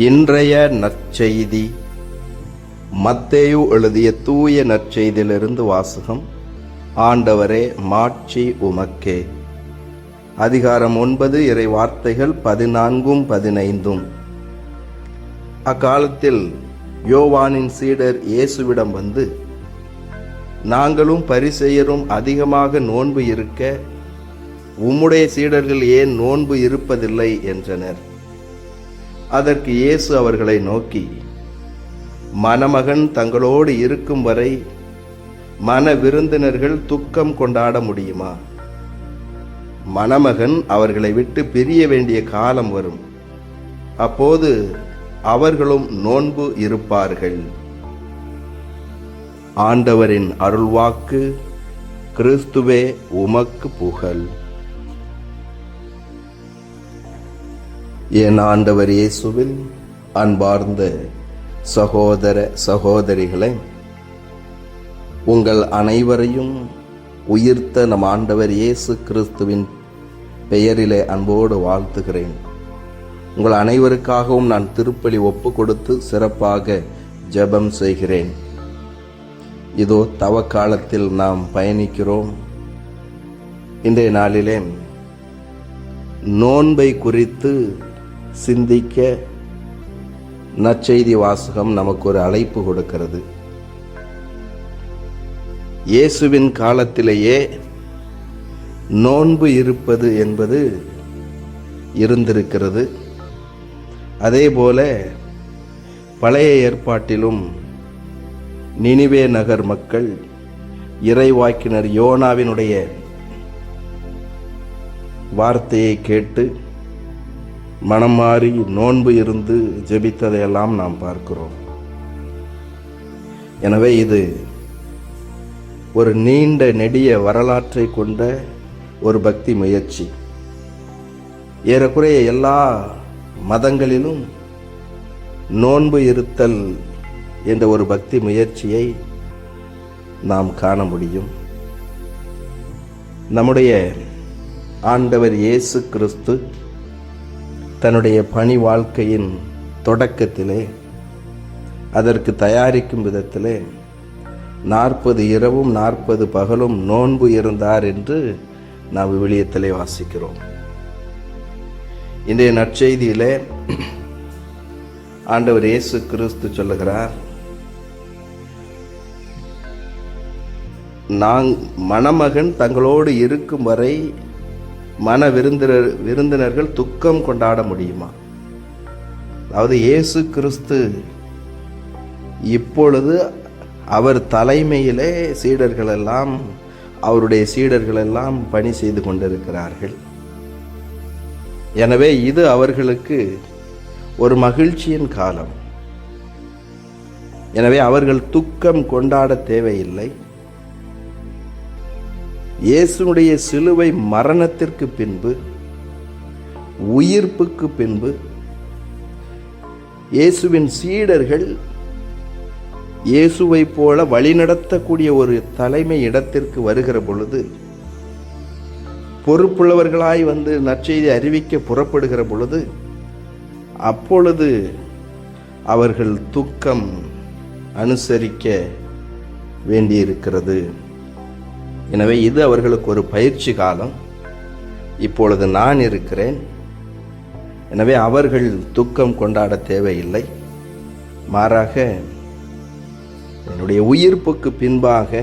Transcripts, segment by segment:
இன்றைய நற்செய்தி. மத்தேயு எழுதிய தூய நற்செய்தியிலிருந்து வாசகம். ஆண்டவரே மாட்சி உமக்கே. அதிகாரம் ஒன்பது இறை வார்த்தைகள் பதினான்கும் பதினைந்தும். அக்காலத்தில் யோவானின் சீடர் இயேசுவிடம் வந்து நாங்களும் பரிசெயரும் அதிகமாக நோன்பு இருக்க உம்முடைய சீடர்கள் ஏன் நோன்பு இருப்பதில்லை? என்றனர். அதற்கு இயேசு அவர்களை நோக்கி மணமகன் தங்களோடு இருக்கும் வரை மன விருந்தினர்கள் துக்கம் கொண்டாட முடியுமா? மணமகன் அவர்களை விட்டு பிரிய வேண்டிய காலம் வரும். அப்போது அவர்களும் நோன்பு இருப்பார்கள். ஆண்டவரின் அருள்வாக்கு கிறிஸ்துவே உமக்கு புகழ். என் ஆண்டவர் இயேசுவில் அன்பார்ந்த சகோதர சகோதரிகளை உங்கள் அனைவரையும் உயிர்த்த நம் ஆண்டவர் இயேசு கிறிஸ்துவின் பெயரிலே அன்போடு வாழ்த்துகிறேன். உங்கள் அனைவருக்காகவும் நான் திருப்பலி ஒப்பு கொடுத்து சிறப்பாக ஜெபம் செய்கிறேன். இதோ தவக்காலத்தில் நாம் பயணிக்கிறோம். இன்றைய நாளிலே நோன்பை குறித்து சிந்திக்க நற்செய்தி வாசகம் நமக்கு ஒரு அழைப்பு கொடுக்கிறது. இயேசுவின் காலத்திலேயே நோன்பு இருப்பது என்பது இருந்திருக்கிறது. அதேபோல பழைய ஏற்பாட்டிலும் நினிவே நகர் மக்கள் இறைவாக்கினர் யோனாவினுடைய வார்த்தையை கேட்டு மனம் மாறி நோன்பு இருந்து ஜெபித்ததையெல்லாம் நாம் பார்க்கிறோம். எனவே இது ஒரு நீண்ட நெடிய வரலாற்றை கொண்ட ஒரு பக்தி முயற்சி. ஏறக்குறைய எல்லா மதங்களிலும் நோன்பு இருத்தல் என்ற ஒரு பக்தி முயற்சியை நாம் காண முடியும். நம்முடைய ஆண்டவர் இயேசு கிறிஸ்து தன்னுடைய பணி வாழ்க்கையின் தொடக்கத்திலே அதற்கு தயாரிக்கும் விதத்திலே நாற்பது இரவும் நாற்பது பகலும் நோன்பு இருந்தார் என்று நாம் விவிலியத்திலே வாசிக்கிறோம். இன்றைய நற்செய்தியிலே ஆண்டவர் இயேசு கிறிஸ்து சொல்லுகிறார் நான் மணமகன் தங்களோடு இருக்கும் வரை மன விருந்தினர் விருந்தினர்கள் துக்கம் கொண்டாட முடியுமா? அதாவது இயேசு கிறிஸ்து இப்பொழுது அவர் தலைமையிலே சீடர்கள் எல்லாம் அவருடைய சீடர்கள் எல்லாம் பணி செய்து கொண்டிருக்கிறார்கள். எனவே இது அவர்களுக்கு ஒரு மகிழ்ச்சியின் காலம். எனவே அவர்கள் துக்கம் கொண்டாட தேவையில்லை. இயேசுனுடைய சிலுவை மரணத்திற்கு பின்பு உயிர்ப்புக்கு பின்பு இயேசுவின் சீடர்கள் இயேசுவை போல வழிநடத்தக்கூடிய ஒரு தலைமை இடத்திற்கு வருகிற பொழுது பொறுப்புள்ளவர்களாய் வந்து நற்செய்தி அறிவிக்க புறப்படுகிற பொழுது அப்பொழுது அவர்கள் துக்கம் அனுசரிக்க வேண்டியிருக்கிறது. எனவே இது அவர்களுக்கு ஒரு பயிற்சி காலம். இப்பொழுது நான் இருக்கிறேன். எனவே அவர்கள் துக்கம் கொண்டாட தேவையில்லை. மாறாக என்னுடைய உயிர்ப்புக்கு பின்பாக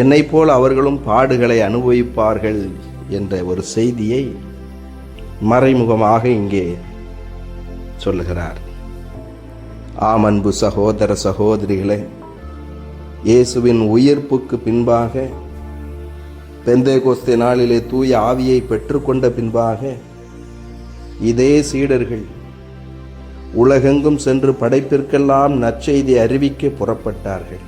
என்னை போல் அவர்களும் பாடுகளை அனுபவிப்பார்கள் என்ற ஒரு செய்தியை மறைமுகமாக இங்கே சொல்லுகிறார். ஆமன்பு சகோதர சகோதரிகளே இயேசுவின் உயிர்ப்புக்கு பின்பாக பெந்தேகோஸ்தே நாளிலே தூய ஆவியை பெற்றுக்கொண்ட பின்பாக இதே சீடர்கள் உலகெங்கும் சென்று படைப்பிற்கெல்லாம் நற்செய்தி அறிவிக்க புறப்பட்டார்கள்.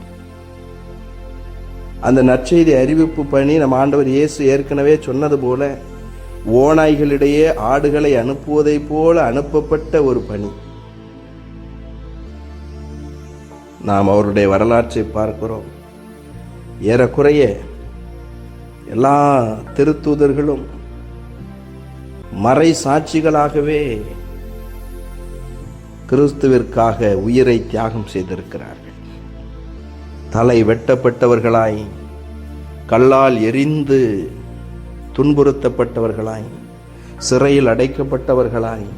அந்த நற்செய்தி அறிவிப்பு பணி நம் ஆண்டவர் இயேசு ஏற்கனவே சொன்னது போல ஓநாய்களிடையே ஆடுகளை அனுப்புவதைப் போல அனுப்பப்பட்ட ஒரு பணி. நாம் அவருடைய வரலாற்றை பார்க்கிறோம். ஏறக்குறைய எல்லா திருத்தூதர்களும் மறை சாட்சிகளாகவே கிறிஸ்துவிற்காக உயிரை தியாகம் செய்திருக்கிறார்கள். தலை வெட்டப்பட்டவர்களாய் கல்லால் எரிந்து துன்புறுத்தப்பட்டவர்களாய் சிறையில் அடைக்கப்பட்டவர்களாய்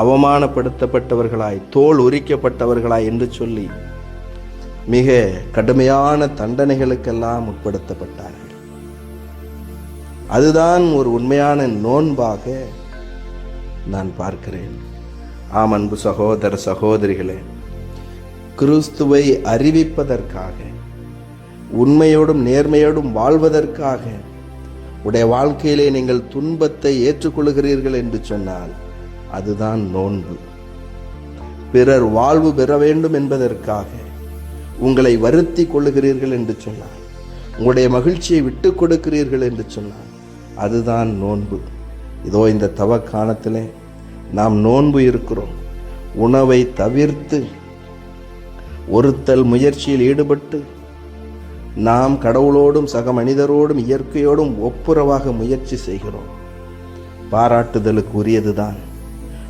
அவமானப்படுத்தப்பட்டவர்களாய் தோல் உரிக்கப்பட்டவர்களாய் என்று சொல்லி மிக கடுமையான தண்டனைகளுக்கெல்லாம் உட்படுத்தப்பட்டார்கள் அதுதான் ஒரு உண்மையான நோன்பாக நான் பார்க்கிறேன். ஆம் அன்பு சகோதர சகோதரிகளே கிறிஸ்துவை அறிவிப்பதற்காக உண்மையோடும் நேர்மையோடும் வாழ்வதற்காக உடைய வாழ்க்கையிலே நீங்கள் துன்பத்தை ஏற்றுக்கொள்கிறீர்கள் என்று சொன்னால் அதுதான் நோன்பு. பிறர் வாழ்வு பெற வேண்டும் என்பதற்காக உங்களை வருத்தி கொள்ளுகிறீர்கள் என்று சொன்னார். உங்களுடைய மகிழ்ச்சியை விட்டு கொடுக்கிறீர்கள் என்று சொன்னார். அதுதான் நோன்பு. இதோ இந்த தவக்காலத்திலே நாம் நோன்பு இருக்கிறோம். உணவை தவிர்த்து ஒருத்தல் முயற்சியில் ஈடுபட்டு நாம் கடவுளோடும் சக மனிதரோடும் இயற்கையோடும் ஒப்புரவாக முயற்சி செய்கிறோம். பாராட்டுதலுக்கு உரியதுதான்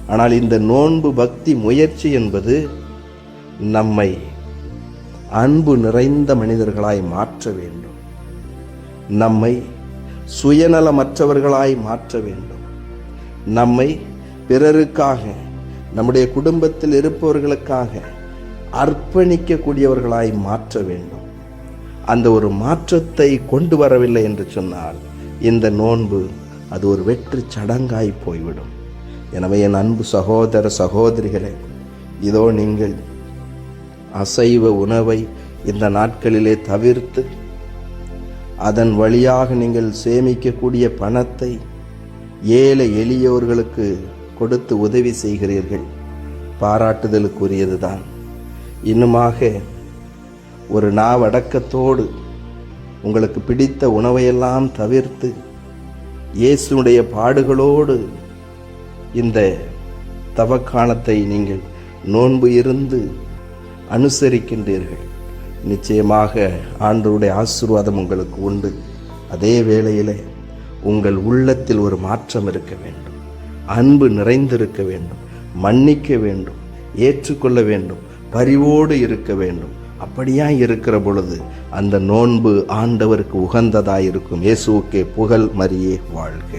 ஆனால் இந்த நோன்பு பக்தி முயற்சி என்பது நம்மை அன்பு நிறைந்த மனிதர்களாய் மாற்ற வேண்டும். நம்மை சுயநலமற்றவர்களாய் மாற்ற வேண்டும். நம்மை பிறருக்காக நம்முடைய குடும்பத்தில் இருப்பவர்களுக்காக அர்ப்பணிக்கக்கூடியவர்களாய் மாற்ற வேண்டும். அந்த ஒரு மாற்றத்தை கொண்டு வரவில்லை என்று சொன்னால் இந்த நோன்பு அது ஒரு வெற்று சடங்காய் போய்விடும். எனவே என் அன்பு சகோதர சகோதரிகளே இதோ நீங்கள் அசைவ உணவை இந்த நாட்களிலே தவிர்த்து அதன் வழியாக நீங்கள் சேமிக்கக்கூடிய பணத்தை ஏழை எளியோர்களுக்கு கொடுத்து உதவி செய்கிறீர்கள். பாராட்டுதலுக்குரியதுதான். இன்னுமாக ஒரு நாவடக்கத்தோடு உங்களுக்கு பிடித்த உணவையெல்லாம் தவிர்த்து இயேசுடைய பாடுகளோடு இந்த தவக்காலத்தை நீங்கள் நோன்பு இருந்து அனுசரிக்கின்றீர்கள். நிச்சயமாக ஆண்டருடைய ஆசீர்வாதம் உங்களுக்கு உண்டு. அதே வேளையிலே உங்கள் உள்ளத்தில் ஒரு மாற்றம் இருக்க வேண்டும். அன்பு நிறைந்திருக்க வேண்டும். மன்னிக்க வேண்டும். ஏற்றுக்கொள்ள வேண்டும். பரிவோடு இருக்க வேண்டும். அப்படியா இருக்கிற பொழுது அந்த நோன்பு ஆண்டவருக்கு உகந்ததாக இருக்கும். இயேசுவுக்கே புகழ் மரியே வாழ்க.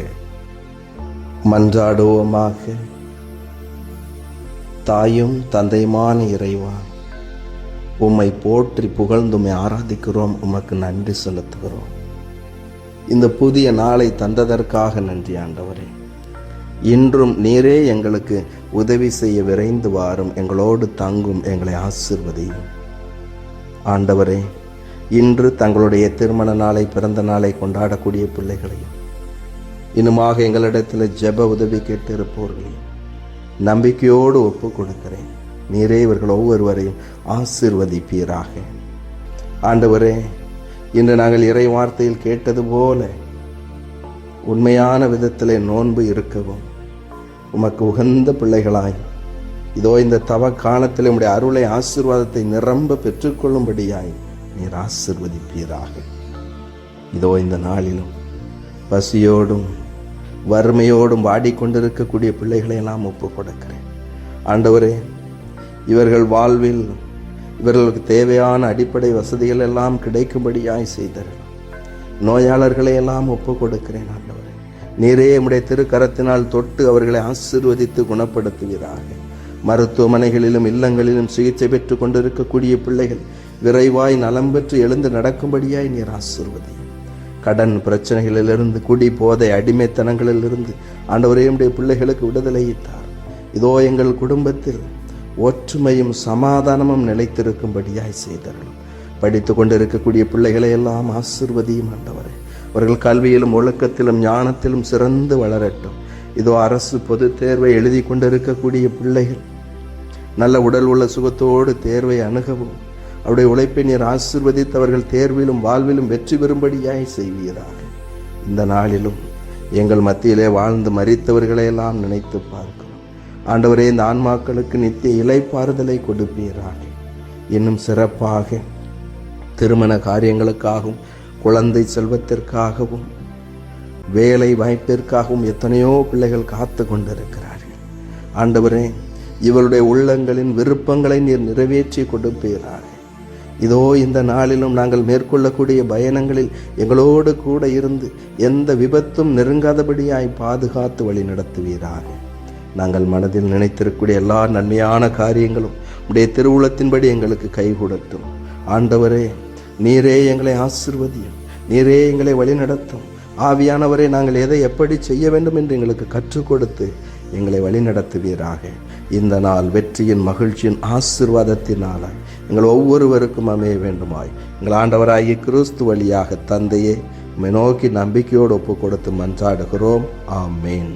மன்றாடுவோமாக. தாயும் தந்தையுமான இறைவான் உம்மை போற்றி புகழ்ந்துமை ஆராதிக்கிறோம் உமக்கு நன்றி செலுத்துகிறோம். இந்த புதிய நாளை தந்ததற்காக நன்றி ஆண்டவரே. இன்றும் நீரே எங்களுக்கு உதவி செய்ய விரைந்து வாரும் எங்களோடு தங்கும் எங்களை ஆசிர்வதையும். ஆண்டவரே இன்று தங்களுடைய திருமண நாளை பிறந்த நாளை கொண்டாடக்கூடிய பிள்ளைகளையும் இன்னுமாக எங்களிடத்தில் ஜெப உதவி கேட்டு இருப்பவர்களையும் நம்பிக்கையோடு ஒப்பு கொடுக்கிறேன் நீரே இவர்கள் ஒவ்வொருவரையும் ஆசிர்வதிப்பீராக. ஆண்டவரே இன்று நாங்கள் இறை வார்த்தையில் கேட்டது போல உண்மையான விதத்திலே நோன்பு இருக்கவும். உமக்கு உகந்த பிள்ளைகளாய் இதோ இந்த தவ காலத்தில் உடைய அருளை ஆசீர்வாதத்தை நிரம்ப பெற்றுக்கொள்ளும்படியாய் நீர் ஆசிர்வதிப்பீராக. இதோ இந்த நாளிலும் பசியோடும் வறுமையோடும் வாடிக்கொண்டிருக்கக்கூடிய பிள்ளைகளை நாம் ஒப்பு கொடுக்கிறேன் ஆண்டவரே இவர்கள் வாழ்வில் இவர்களுக்கு தேவையான அடிப்படை வசதிகள் எல்லாம் கிடைக்கும்படியாய் செய்தார்கள் நோயாளர்களை எல்லாம் ஒப்பு கொடுக்கிறேன் ஆண்டவரே. நீரே உம்முடைய திருக்கரத்தினால் தொட்டு அவர்களை ஆசீர்வதித்து குணப்படுத்துகிறார்கள் மருத்துவமனைகளிலும் இல்லங்களிலும் சிகிச்சை பெற்று கொண்டிருக்கக்கூடிய பிள்ளைகள் விரைவாய் நலம் பெற்று எழுந்து நடக்கும்படியாய் நீர் ஆசீர்வதி கடன் பிரச்சனைகளிலிருந்து குடி போதை அடிமைத்தனங்களிலிருந்து ஆண்டவரே உடைய பிள்ளைகளுக்கு விடுதலையிட்டார் இதோ எங்கள் குடும்பத்தில் ஒற்றுமையும் சமாதானமும் நிலைத்திருக்கும்படியாய் செய்தார்கள் படித்து கொண்டிருக்கக்கூடிய பிள்ளைகளை எல்லாம் ஆசிர்வதியும் ஆண்டவரே. அவர்கள் கல்வியிலும் ஒழுக்கத்திலும் ஞானத்திலும் சிறந்து வளரட்டும். இதோ அரசு பொது தேர்வை எழுதி கொண்டிருக்கக்கூடிய பிள்ளைகள் நல்ல உடல் உள்ள சுகத்தோடு தேர்வை அணுகவும் அவருடைய உழைப்பை நீர் ஆசிர்வதித்தவர்கள் தேர்விலும் வாழ்விலும் வெற்றி பெறும்படியாய் செய்வீராக. இந்த நாளிலும் எங்கள் மத்தியிலே வாழ்ந்து மறித்தவர்களையெல்லாம் நினைத்து பார்க்கும் ஆண்டவரே இந்த ஆன்மாக்களுக்கு நித்திய இலைப்பாறுதலை கொடுப்பீராக. இன்னும் சிறப்பாக திருமண காரியங்களுக்காகவும் குழந்தை செல்வத்திற்காகவும் வேலை வாய்ப்பிற்காகவும் எத்தனையோ பிள்ளைகள் காத்து கொண்டிருக்கிறார்கள். ஆண்டவரே இவருடைய உள்ளங்களின் விருப்பங்களை நீர் நிறைவேற்றி கொடுப்பீராக. இதோ இந்த நாளிலும் நாங்கள் மேற்கொள்ளக்கூடிய பயணங்களில் எங்களோடு கூட இருந்து எந்த விபத்தும் நெருங்காதபடியாய் பாதுகாத்து வழி நடத்துவீராக நாங்கள் மனதில் நினைத்திருக்கக்கூடிய எல்லா நன்மையான காரியங்களும் உடைய திருவுளத்தின்படி எங்களுக்கு கை கொடுத்தும் ஆண்டவரே நீரே எங்களை ஆசிர்வதியும். நீரே எங்களை வழிநடத்தும். ஆவியானவரே நாங்கள் எதை எப்படி செய்ய வேண்டும் என்று எங்களுக்கு கற்றுக் கொடுத்து எங்களை வழிநடத்துவீராக. இந்த நாள் வெற்றியின் மகிழ்ச்சியின் ஆசிர்வாதத்தினால எங்கள் ஒவ்வொருவருக்கும் அமைய வேண்டுமாய். எங்கள் ஆண்டவராகிய கிறிஸ்து வழியாக தந்தையே நோக்கி நம்பிக்கையோடு ஒப்பு கொடுத்து மன்றாடுகிறோம். ஆமேன்.